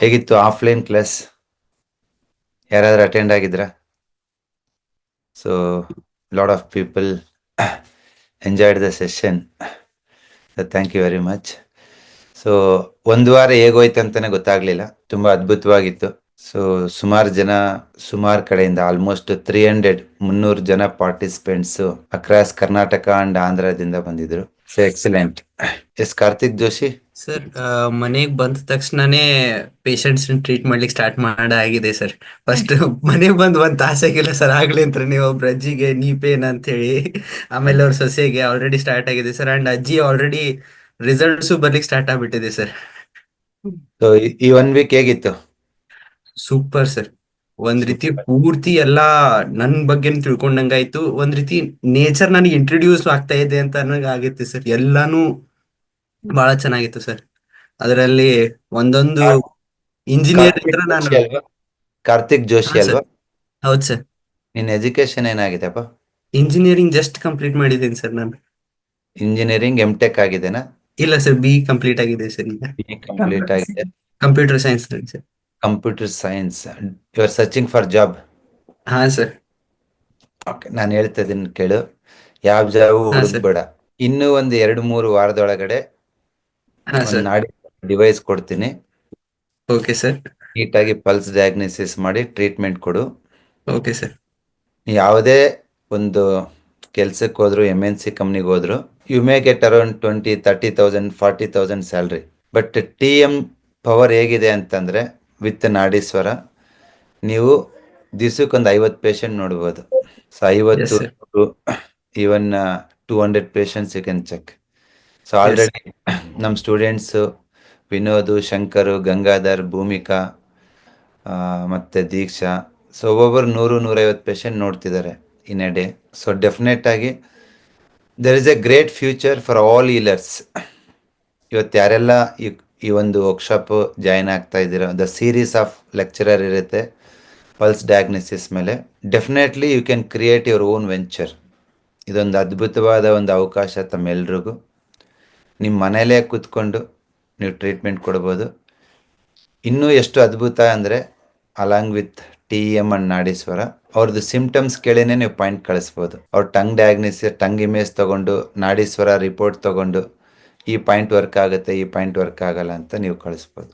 ಹೇಗಿತ್ತು offline class ಯಾರಾದ್ರೂ attend ಆಗಿದ್ರಾ? So lot of people enjoyed the session thank you very much so ಒಂದು ವಾರ ಹೇಗೋಯ್ತು ಅಂತಾನೆ ಗೊತ್ತಾಗ್ಲಿಲ್ಲ. ತುಂಬಾ ಅದ್ಭುತವಾಗಿತ್ತು. ಸೊ ಸುಮಾರು ಜನ ಸುಮಾರು ಕಡೆಯಿಂದ ಆಲ್ಮೋಸ್ಟ್ ತ್ರೀ ಹಂಡ್ರೆಡ್ ಮುನ್ನೂರು ಜನ ಪಾರ್ಟಿಸಿಪೆಂಟ್ಸ್ ಅಕ್ರಾಸ್ ಕರ್ನಾಟಕ ಅಂಡ್ ಆಂಧ್ರದಿಂದ ಬಂದಿದ್ರು. So excellent yes Karthik Joshi sir ಮನೆಗ್ ಬಂದ ತಕ್ಷಣನೇ ಪೇಷಂಟ್ಸ್ ಟ್ರೀಟ್ ಮಾಡ್ಲಿಕ್ಕೆ ಸ್ಟಾರ್ಟ್ ಮಾಡ ಆಗಿದೆ ಸರ್ ಫಸ್ಟ್ ಮನೆಗ್ ಬಂದ್ ಒಂದ್ ತಾಸಾಗಿಲ್ಲ ಸರ್ ಆಗ್ಲಿ ಅಂತ ನೀವು ಒಬ್ರ ಅಜ್ಜಿಗೆ ನೀ ಪೇನ್ ಅಂತ ಹೇಳಿ ಆಮೇಲೆ ಅವ್ರ ಸೊಸೆಗೆ ಆಲ್ರೆಡಿ ಸ್ಟಾರ್ಟ್ ಆಗಿದೆ ಸರ್ ಅಂಡ್ ಅಜ್ಜಿ ಆಲ್ರೆಡಿ ರಿಸಲ್ಟ್ಸ್ ಬರ್ಲಿಕ್ಕೆ ಸ್ಟಾರ್ಟ್ ಆಗ್ಬಿಟ್ಟಿದೆ ಸರ್ ಈ ಒನ್ ವೀಕ್ ಹೇಗಿತ್ತು? ಸೂಪರ್ ಸರ್ ಒಂದ್ ರೀತಿ ಪೂರ್ತಿ ಎಲ್ಲಾ ನನ್ ಬಗ್ಗೆ ತಿಳ್ಕೊಂಡಂಗಾಯ್ತು. ಒಂದ್ ರೀತಿ ನೇಚರ್ ನನಗೆ ಇಂಟ್ರೊಡ್ಯೂಸ್ ಆಗ್ತಾ ಇದೆ ಅಂತ ನನಗೆ ಆಗುತ್ತೆ ಸರ್ ಎಲ್ಲಾನು ಬಹಳ ಚೆನ್ನಾಗಿತ್ತು ಸರ್. ಅದರಲ್ಲಿ ಒಂದೊಂದು ಇಂಜಿನಿಯರ್ ಇದ್ರೆ ನಾನು ಕಾರ್ತಿಕ್ ಜೋಶಿ ಅಲ್ವಾ? ಹೌದ್ ಸರ್. ನಿನ್ನ ಎಜುಕೇಶನ್ ಏನಾಗಿದೆಪ್ಪ ಇಂಜಿನಿಯರಿಂಗ್ ಜಸ್ಟ್ ಕಂಪ್ಲೀಟ್ ಮಾಡಿದ್ದೀನಿ ಸರ್ ನಾನು. ಇಂಜಿನಿಯರಿಂಗ್ ಎಂ ಟೆಕ್ ಆಗಿದೆನಾ? ಇಲ್ಲ ಸರ್ ಬಿ ಕಂಪ್ಲೀಟ್ ಆಗಿದೆ ಸರ್ ಈಗ. ಕಂಪ್ಲೀಟ್ ಆಗಿದೆ. Computer science sir. Computer science you are searching for job ಹಾ ಸರ್. ಓಕೆ ನಾನು ಹೇಳ್ತಾ ಇದೀನಿ ಕೇಳು. ಯಾವ ಜಾಬ್ ಬೇಡ. ಹುಡುಕ್ಬೇಡ. ಇನ್ನೂ ಒಂದು ಎರಡು ಮೂರು ವಾರದೊಳಗಡೆ ಡಿವೈಸ್ ಕೊಡ್ತೀನಿ. Okay sir. ನೀಟಾಗಿ ಪಲ್ಸ್ ಡಯಾಗ್ನೋಸಿಸ್ ಮಾಡಿ ಟ್ರೀಟ್ಮೆಂಟ್ ಕೊಡು. Okay sir. ಯಾವುದೇ ಒಂದು ಕೆಲ್ಸಕ್ಕೆ ಹೋದ್ರು ಎಂ ಎನ್ ಸಿ ಕಂಪ್ನಿಗೆ ಹೋದ್ರು you may get around twenty thirty thousand forty thousand salary but T M power ಹೇಗಿದೆ ಅಂತಂದ್ರೆ ವಿತ್ ನಾಡೀಶ್ವರ ನೀವು ದಿವ್ಸಕ್ಕೊಂದು ಐವತ್ತು ಪೇಷಂಟ್ ನೋಡ್ಬೋದು. ಸೊ ಐವತ್ತು even two hundred patients you can check so already ನಮ್ಮ ಸ್ಟೂಡೆಂಟ್ಸ್ ವಿನೋದ್, ಶಂಕರ್, ಗಂಗಾಧರ್, ಭೂಮಿಕಾ ಮತ್ತೆ ದೀಕ್ಷಾ. ಸೊ ಒಬ್ಬೊಬ್ಬರು ನೂರು, ನೂರೈವತ್ತು ಪೇಷಂಟ್ ನೋಡ್ತಿದ್ದಾರೆ in a day so definite ಆಗಿ there is a great future for all healers ಇವತ್ತು ಯಾರೆಲ್ಲ ಈ ಈ ಒಂದು ವರ್ಕ್ಶಾಪ್ ಜಾಯಿನ್ ಆಗ್ತಾ ಇದ್ದೀರೋ ದ ಸೀರೀಸ್ ಆಫ್ ಲೆಕ್ಚರರ್ ಇರುತ್ತೆ ಪಲ್ಸ್ ಡಯಾಗ್ನೋಸಿಸ್ ಮೇಲೆ. Definitely you can create your own venture ಇದೊಂದು ಅದ್ಭುತವಾದ ಒಂದು ಅವಕಾಶ ತಮ್ಮೆಲ್ರಿಗೂ. ನಿಮ್ಮ ಮನೆಯಲ್ಲೇ ಕೂತ್ಕೊಂಡು ನೀವು ಟ್ರೀಟ್ಮೆಂಟ್ ಕೊಡ್ಬೋದು. ಇನ್ನೂ ಎಷ್ಟು ಅದ್ಭುತ ಅಂದರೆ along with T M and Nadishwara. ಅವ್ರದ್ದು ಸಿಂಪ್ಟಮ್ಸ್ ಕೇಳಿನೇ ನೀವು ಪಾಯಿಂಟ್ ಕಳಿಸ್ಬೋದು. ಅವ್ರ ಟಂಗ್ ಡಯಾಗ್ನಿಸ್ ಟಂಗ್ ಇಮೇಜ್ ತಗೊಂಡು, ನಾಡೀಶ್ವರ ರಿಪೋರ್ಟ್ ತಗೊಂಡು ಈ ಪಾಯಿಂಟ್ ವರ್ಕ್ ಆಗುತ್ತೆ, ಈ ಪಾಯಿಂಟ್ ವರ್ಕ್ ಆಗಲ್ಲ ಅಂತ ನೀವು ಕಳಿಸ್ಬೋದು.